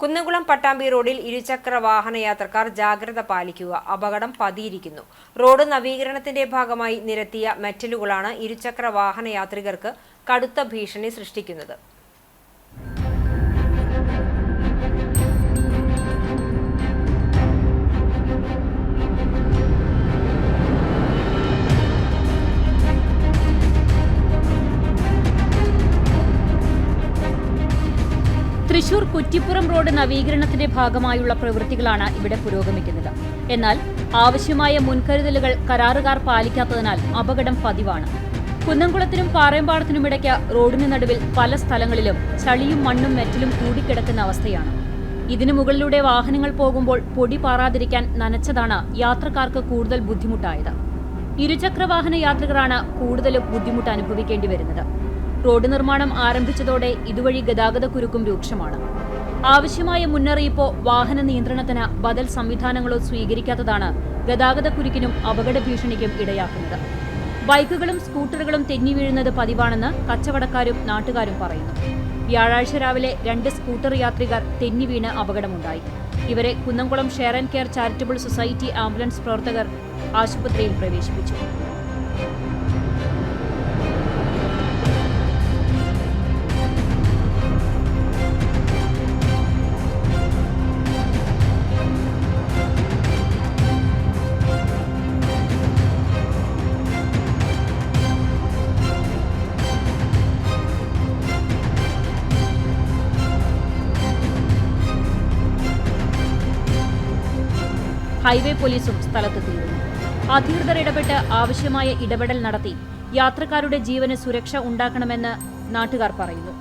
കുന്നംകുളം പട്ടാമ്പി റോഡിൽ ഇരുചക്ര വാഹന യാത്രക്കാർ ജാഗ്രത പാലിക്കുക. അപകടം പതിയിരിക്കുന്നു. റോഡ് നവീകരണത്തിന്റെ ഭാഗമായി നിരത്തിയ മെറ്റലുകളാണ് ഇരുചക്ര വാഹന യാത്രികർക്ക് കടുത്ത ഭീഷണി സൃഷ്ടിക്കുന്നത്. തൃശൂർ കുറ്റിപ്പുറം റോഡ് നവീകരണത്തിന്റെ ഭാഗമായുള്ള പ്രവൃത്തികളാണ് ഇവിടെ പുരോഗമിക്കുന്നത്. എന്നാൽ ആവശ്യമായ മുൻകരുതലുകൾ കരാറുകാർ പാലിക്കാത്തതിനാൽ അപകടം പതിവാണ്. കുന്നംകുളത്തിനും പാറയമ്പാടത്തിനുമിടയ്ക്ക് റോഡിന് നടുവിൽ പല സ്ഥലങ്ങളിലും ചളിയും മണ്ണും മെറ്റലും കൂടിക്കിടക്കുന്ന അവസ്ഥയാണ്. ഇതിനു മുകളിലൂടെ വാഹനങ്ങൾ പോകുമ്പോൾ പൊടി പാറാതിരിക്കാൻ നനച്ചതാണ് യാത്രക്കാർക്ക് കൂടുതൽ ബുദ്ധിമുട്ടായത്. ഇരുചക്രവാഹന യാത്രികരാണ് കൂടുതലും ബുദ്ധിമുട്ട് അനുഭവിക്കേണ്ടി വരുന്നത്. റോഡ് നിർമ്മാണം ആരംഭിച്ചതോടെ ഇതുവഴി ഗതാഗതക്കുരുക്കും രൂക്ഷമാണ്. ആവശ്യമായ മുന്നറിയിപ്പോ വാഹന നിയന്ത്രണത്തിന് ബദൽ സംവിധാനങ്ങളോ സ്വീകരിക്കാത്തതാണ് ഗതാഗതക്കുരുക്കിനും അപകട ഭീഷണിക്കും ഇടയാക്കുന്നത്. ബൈക്കുകളും സ്കൂട്ടറുകളും തെന്നി വീഴുന്നത് പതിവാണെന്ന് കച്ചവടക്കാരും നാട്ടുകാരും പറയുന്നു. വ്യാഴാഴ്ച രാവിലെ രണ്ട് സ്കൂട്ടർ യാത്രികർ തെന്നി വീണ് അപകടമുണ്ടായി. ഇവരെ Kunnamkulam share and care charitable society ambulance പ്രവർത്തകർ ആശുപത്രിയിൽ പ്രവേശിപ്പിച്ചു. ഹൈവേ പോലീസും സ്ഥലത്തെത്തിയിരുന്നു. അധികൃതർ ഇടപെട്ട് ആവശ്യമായ ഇടപെടൽ നടത്തി യാത്രക്കാരുടെ ജീവന് സുരക്ഷ ഉണ്ടാക്കണമെന്ന് നാട്ടുകാർ പറയുന്നു.